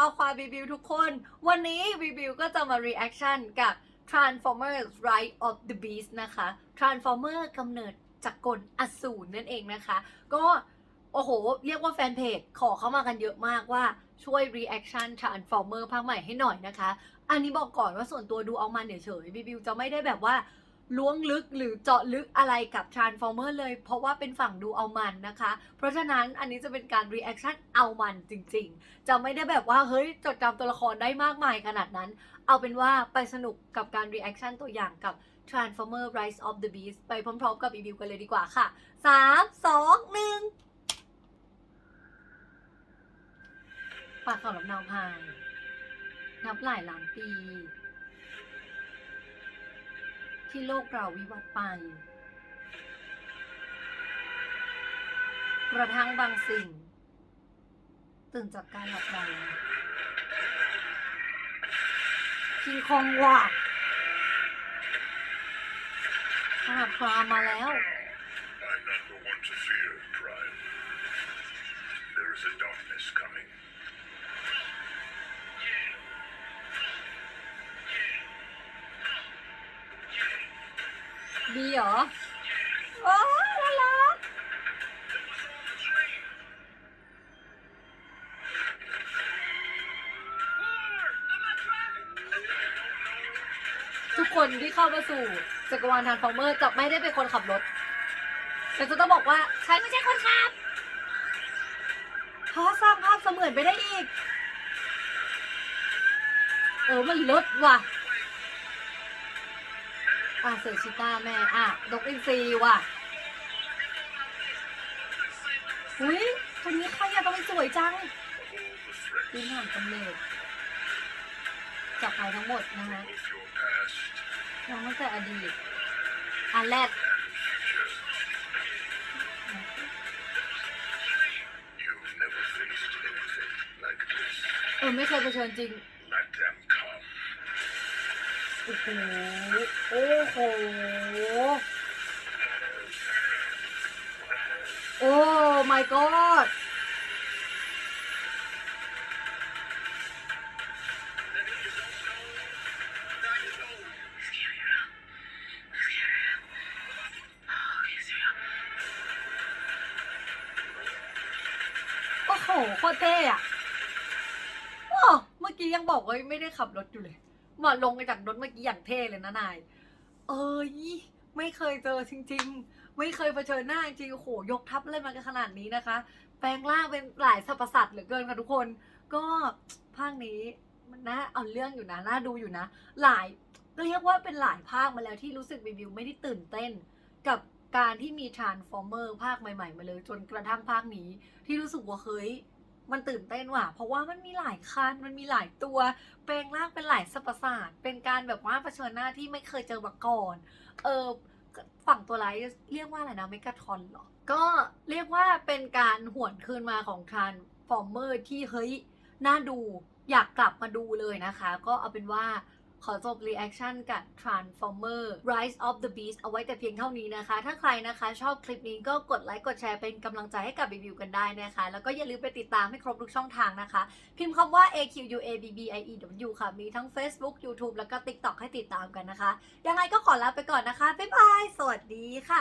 าวความรีวิวทุกคน วันนี้รีวิวก็จะมา reaction กับ Transformers Rise of the Beast นะคะ Transformer กำเนิดจากกลอสูรนั่นเองนะคะ ก็โอ้โห เรียกว่าแฟนเพจขอเข้ามากันเยอะมากว่าช่วย reaction Transformer ภาคใหม่ให้หน่อยนะคะ อันนี้บอกก่อนว่าส่วนตัวดูเอามันเฉยๆรีวิวจะไม่ได้แบบว่า ล้วงลึกหรือเจาะลึกอะไรกับ Transformer เลย เพราะว่าเป็นฝั่งดูเอามันนะคะ เพราะฉะนั้นอันนี้จะเป็นการ reaction เอามันจริงๆ จะไม่ได้แบบว่าเฮ้ยจดจำตัวละครได้มากมายขนาดนั้น เอาเป็นว่าไปสนุกกับการ reaction ตัวอย่างกับ Transformer Rise of the Beast ไปพร้อมๆ กับรีวิวกันเลยดีกว่าค่ะ 3 2 1 ปากเขาลำนาวพายนับหลายล้านปี ที่โลกเราวิวัฒน์ไป กระทั่งบางสิ่ง ตื่นจากการหลับในคิงคองว่ะขนาดพรามมาแล้ว I'm not the one to fear, Prime. ดีเหรอ โอ้น่ารักทุกคนที่เข้ามาสู่จักรวาลทานฟอร์เมอร์จะไม่ได้เป็นคนขับรถ แต่จะต้องบอกว่าฉันไม่ใช่คนขับเพราะสร้างภาพเสมือนไปได้อีก เออ มันลดว่ะ อะเสือชิต้าแม่ อะดกอินซีว่ะอุ้ยคนนี้ใครอะทำไมสวยจัง Of all the threats ดินห่างกำเนิดจากไปทั้งหมดนะคะ of your past น้องตั้งแต่อดีตอันแรก and future, you've never faced anything like this. เออไม่เคยเผชิญจริง Let them come. โอ้โหโอ้โหโอ้ my god โอ้โหโคตรเท่อะโอ้เมื่อกี้ยังบอกว่าไม่ได้ขับรถอยู่เลย มาลงไปจากรถเมื่อกี้อย่างเท่เลยนะนาย เอ้ยไม่เคยเจอจริง ๆ ไม่เคยเผชิญหน้าจริงโอ้โหยกทัพอะไรมากันขนาดนี้นะคะ แปลงร่างเป็นหลายสรรพสัตว์เหลือเกินค่ะทุกคน ก็ภาคนี้มันน่าเอาเรื่องอยู่นะน่าดูอยู่นะ หลายเรียกว่าเป็นหลายภาคมาแล้วที่รู้สึกรีวิวไม่ได้ตื่นเต้น กับการที่มี Transformer ภาคใหม่ ๆ มาเลย จนกระทั่งภาคนี้ที่รู้สึกว่าเฮ้ย มันตื่นเต้นว่ะ เพราะว่ามันมีหลายคัน มันมีหลายตัว แปลงร่างเป็นหลายสรรพสัตว์เป็นการแบบว่าเผชิญหน้าที่ไม่เคยเจอมาก่อน เออฝั่งตัวร้ายเรียกว่าอะไรนะเมกาทอนเหรอ ก็เรียกว่าเป็นการหวนคืนมาของทรานฟอร์เมอร์ที่เฮ้ย น่าดูอยากกลับมาดูเลยนะคะ ก็เอาเป็นว่า ขอจบรีแอคชั่นกับ Transformer Rise of the Beast เอาไว้แต่เพียงเท่านี้นะคะ ถ้าใครนะคะชอบคลิปนี้ก็กดไลค์กดแชร์เป็นกำลังใจให้กับรีวิวกันได้นะคะ แล้วก็อย่าลืมไปติดตามให้ครบทุกช่องทางนะคะ พิมพ์คำว่า A Q U A B B I E W ค่ะ มีทั้ง Facebook YouTube แล้วก็ TikTok ให้ติดตามกันนะคะ ยังไงก็ขอลาไปก่อนนะคะ บ๊ายบาย สวัสดีค่ะ